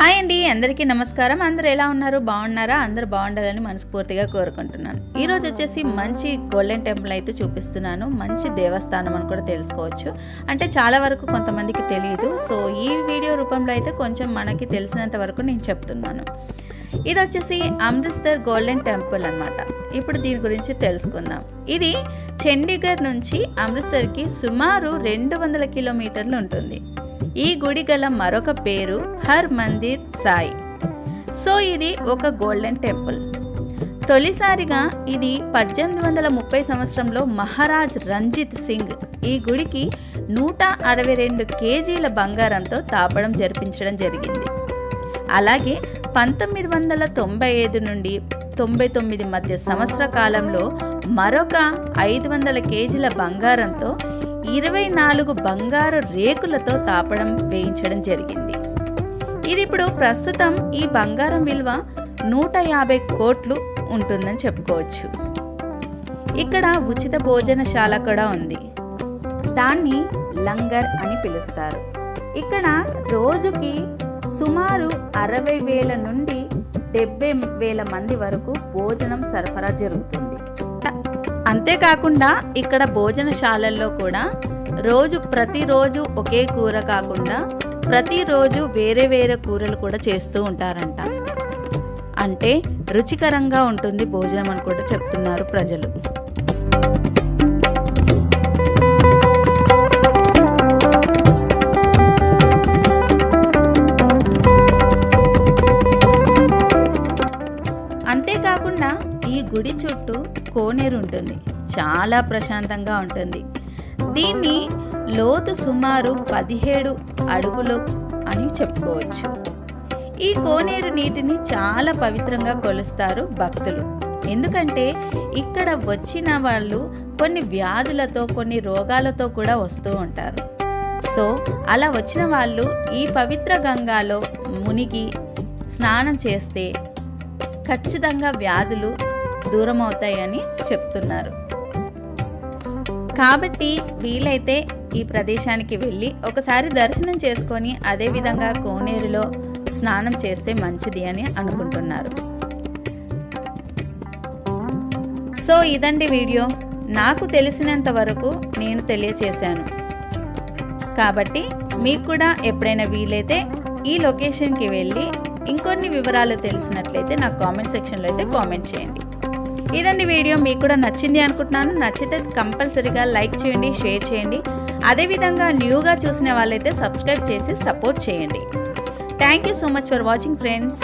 Hi అండి అందరికీ నమస్కారం. అందరు ఎలా ఉన్నారు? బాగున్నారా? అందరు బాగుండాలని మనస్ఫూర్తిగా కోరుకుంటున్నాను. ఈరోజు వచ్చేసి మంచి గోల్డెన్ టెంపుల్ అయితే చూపిస్తున్నాను. మంచి దేవస్థానం అని కూడా తెలుసుకోవచ్చు. అంటే చాలా వరకు కొంతమందికి తెలియదు సో ఈ వీడియో రూపంలో అయితే కొంచెం మనకి తెలిసినంత వరకు నేను చెప్తున్నాను. ఇది వచ్చేసి అమృత్సర్ గోల్డెన్ టెంపుల్ అన్నమాట. ఇప్పుడు దీని గురించి తెలుసుకుందాం. ఇది చండీగఢ్ నుంచి అమృత్సర్కి సుమారు రెండు వందల కిలోమీటర్లు ఉంటుంది. ఈ గుడి గల మరొక పేరు హర్ మందిర్ సాయి. సో ఇది ఒక గోల్డెన్ టెంపుల్. తొలిసారిగా ఇది పద్దెనిమిది వందల ముప్పై సంవత్సరంలో మహారాజ్ రంజిత్ సింగ్ ఈ గుడికి నూట అరవై రెండు కేజీల బంగారంతో తాపడం జరిపించడం జరిగింది. అలాగే పంతొమ్మిది వందల తొంభై ఐదు నుండి తొంభై తొమ్మిది మధ్య సంవత్సర కాలంలో మరొక ఐదు వందల కేజీల బంగారంతో ఇరవై నాలుగు బంగారు రేకులతో తాపడం వేయించడం జరిగింది. ఇది ఇప్పుడు ప్రస్తుతం ఈ బంగారం విలువ నూట యాభై కోట్లు ఉంటుందని చెప్పుకోవచ్చు. ఇక్కడ ఉచిత భోజనశాల కూడా ఉంది. దాన్ని లంగర్ అని పిలుస్తారు. ఇక్కడ రోజుకి సుమారు అరవై వేల నుండి డెబ్బై వేల మంది వరకు భోజనం సరఫరా జరుగుతుంది. అంతేకాకుండా ఇక్కడ భోజనశాలల్లో కూడా రోజు ప్రతిరోజు ఒకే కూర కాకుండా ప్రతిరోజు వేరే వేరే కూరలు కూడా చేస్తూ ఉంటారంట. అంటే రుచికరంగా ఉంటుంది భోజనం అని కూడా చెప్తున్నారు ప్రజలు. అంతేకాకుండా ఈ గుడి చుట్టూ కోనేరు ఉంటుంది. చాలా ప్రశాంతంగా ఉంటుంది. దీన్ని లోతు సుమారు పదిహేడు అడుగులు అని చెప్పుకోవచ్చు. ఈ కోనేరు నీటిని చాలా పవిత్రంగా కొలుస్తారు భక్తులు. ఎందుకంటే ఇక్కడ వచ్చిన వాళ్ళు కొన్ని వ్యాధులతో కొన్ని రోగాలతో కూడా వస్తూ ఉంటారు. సో అలా వచ్చిన వాళ్ళు ఈ పవిత్ర గంగాలో మునిగి స్నానం చేస్తే ఖచ్చితంగా వ్యాధులు దూరం అవుతాయని చెప్తున్నారు. కాబట్టి వీలైతే ఈ ప్రదేశానికి వెళ్ళి ఒకసారి దర్శనం చేసుకొని అదేవిధంగా కోనేరులో స్నానం చేస్తే మంచిది అని అనుకుంటున్నారు. సో ఇదండి వీడియో. నాకు తెలిసినంత వరకు నేను తెలియచేశాను. కాబట్టి మీకు కూడా ఎప్పుడైనా వీలైతే ఈ లొకేషన్కి వెళ్ళి ఇంకొన్ని వివరాలు తెలిసినట్లయితే నాకు కామెంట్ సెక్షన్లో అయితే కామెంట్ చేయండి. ఇదండి వీడియో మీకు కూడా నచ్చింది అనుకుంటున్నాను. నచ్చితే కంపల్సరీగా లైక్ చేయండి షేర్ చేయండి. అదేవిధంగా న్యూగా చూసిన వాళ్ళైతే సబ్స్క్రైబ్ చేసి సపోర్ట్ చేయండి. Thank you so much for watching friends.